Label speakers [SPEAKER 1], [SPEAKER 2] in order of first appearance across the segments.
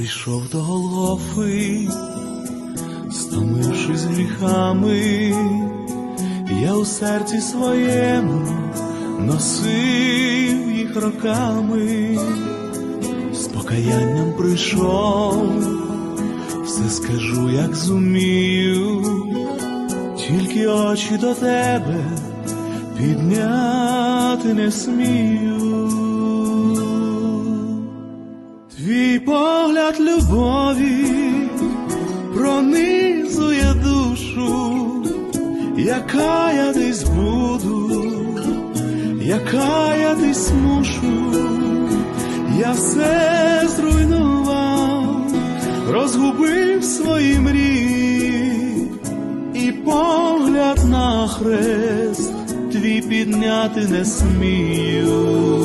[SPEAKER 1] прийшов до Голгофи, стомившись гріхами, я у серці своєму носив їх роками, з покаянням прийшов, все скажу, як зумію, тільки очі до тебе підняти не смію. Любові пронизує душу, яка я десь буду, яка я десь мушу, я все зруйнував, розгубив свої мрії, і погляд на хрест твій підняти не смію.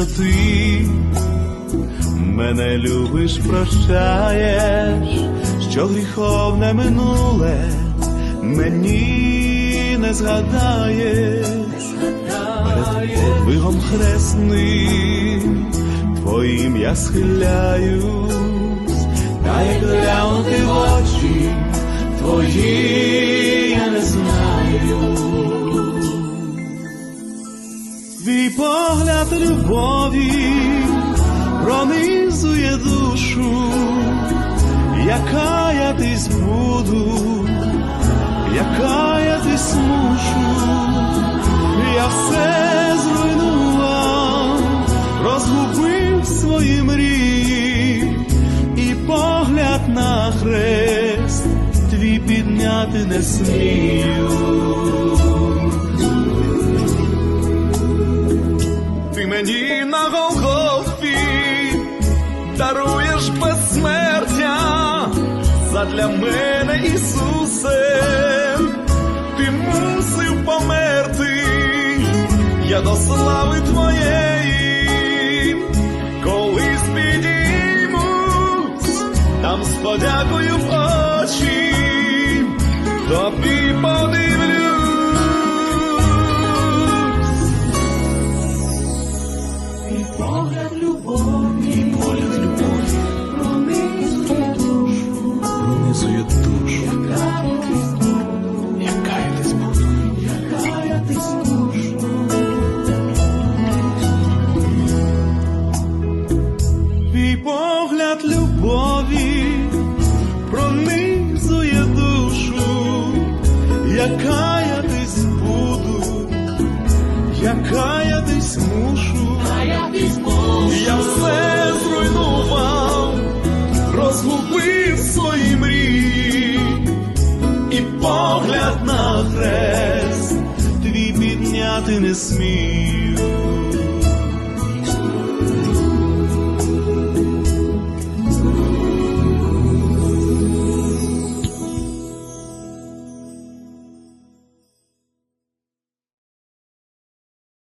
[SPEAKER 1] Що ти мене любиш, прощаєш, що гріховне минуле мені не згадаєш, перед подвигом хресним твоїм я схиляюсь, та як глянути в очі твої любові пронизує душу, яка я десь буду, яка я десь мушу, я все зруйнував, розгубив свої мрії, і погляд на хрест твій підняти не смію. Даруєш безсмертя задля мене, Ісусе, ти мусив померти, я до слави твоєї, колись підіймусь, там з подякою в очі, тобі подивлюсь. Яка я десь буду, яка я десь мушу,
[SPEAKER 2] А я десь мушу,
[SPEAKER 1] я все зруйнував, розгубив свої мрії, і погляд на хрест твій підняти не смію.